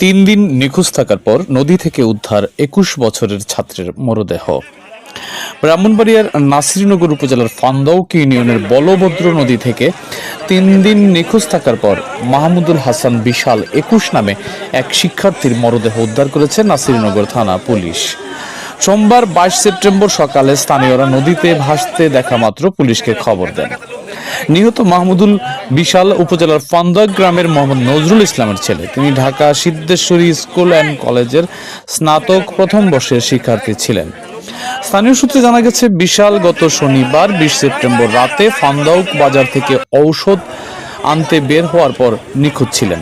তিন দিন নিখোঁজ থাকার পর নদী থেকে উদ্ধার একুশ বছরের ছাত্রের মরদেহ। ব্রাহ্মণবাড়িয়ার নাসিরনগর উপজেলার ফান্দাউক ইউনিয়নের বলভদ্র নদী থেকে তিন দিন নিখোঁজ থাকার পর মাহমুদুল হাসান বিশাল একুশ নামে এক শিক্ষার্থীর মরদেহ উদ্ধার করেছে নাসিরনগর থানা পুলিশ। সোমবার বাইশ সেপ্টেম্বর সকালে স্থানীয়রা নদীতে ভাসতে দেখা মাত্র পুলিশকে খবর দেন। নিহত মাহমুদুল বিশাল উপজেলার ফান্দা গ্রামের মোহাম্মদ নজরুল ইসলামের ছেলে। তিনি ঢাকা সিদ্ধেশ্বরী স্কুল অ্যান্ড কলেজের স্নাতক প্রথম বর্ষের শিক্ষার্থী ছিলেন। স্থানীয় সূত্রে জানা গেছে, বিশাল গত শনিবার বিশ সেপ্টেম্বর রাতে ফান্দাউক বাজার থেকে ঔষধ আনতে বের হওয়ার পর নিখোঁজ ছিলেন।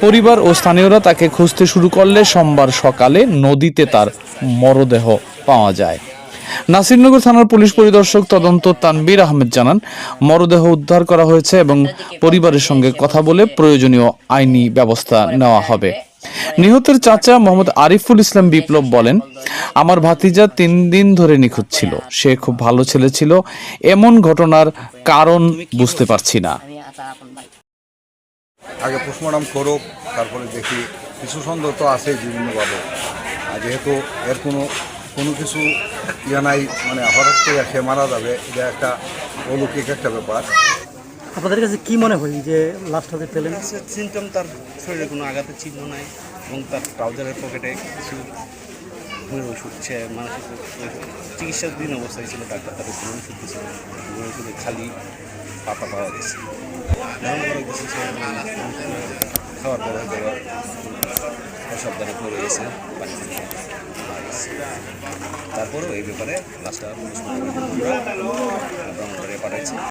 পরিবার ও স্থানীয়রা তাকে খুঁজতে শুরু করলে সোমবার সকালে নদীতে তার মরদেহ পাওয়া যায়। নাসিরনগর থানার পুলিশ পরিদর্শক তদন্ত তানবীর আহমেদ জানান, মরদেহ উদ্ধার করা হয়েছে এবং পরিবারের সঙ্গে কথা বলে প্রয়োজনীয় আইনি ব্যবস্থা নেওয়া হবে। নিহতের চাচা মোহাম্মদ আরিফুল ইসলাম বিপ্লব বলেন, আমার ভাতিজা তিন দিন ধরে নিখোঁজ ছিল। সে খুব ভালো ছেলে ছিল। এমন ঘটনার কারণ বুঝতে পারছি না। আগে পোস্টমর্টম করুক তারপরে দেখি। কিছু সন্দেহ তো আছে বিভিন্নভাবে। যেহেতু এর কোনো কোনো কিছু ইয়ে নাই মানে হঠাৎ করে সে মারা যাবে এটা একটা অলৌকিক একটা ব্যাপার। আপনাদের কাছে কি মনে হয় যে লাস্ট হাতে পেলেন সিমটম তার শরীরে কোনো আঘাতের চিহ্ন নাই এবং তার ট্রাউজারের পকেটে কিছু ওষুধ সে মানসিক চিকিৎসাধীন অবস্থায় ছিল ডাক্তার ঘুমের ওষুধ দিয়েছিল ওষুধে খালি পাতা পাওয়া গেছে। ধারণা গেছে সে খাওয়ার পরে হয়তো দ্বারা পড়ে গেছে পানি তারপরেও এই ব্যাপারে লাস্টটা পুলিশ পাঠাইছে।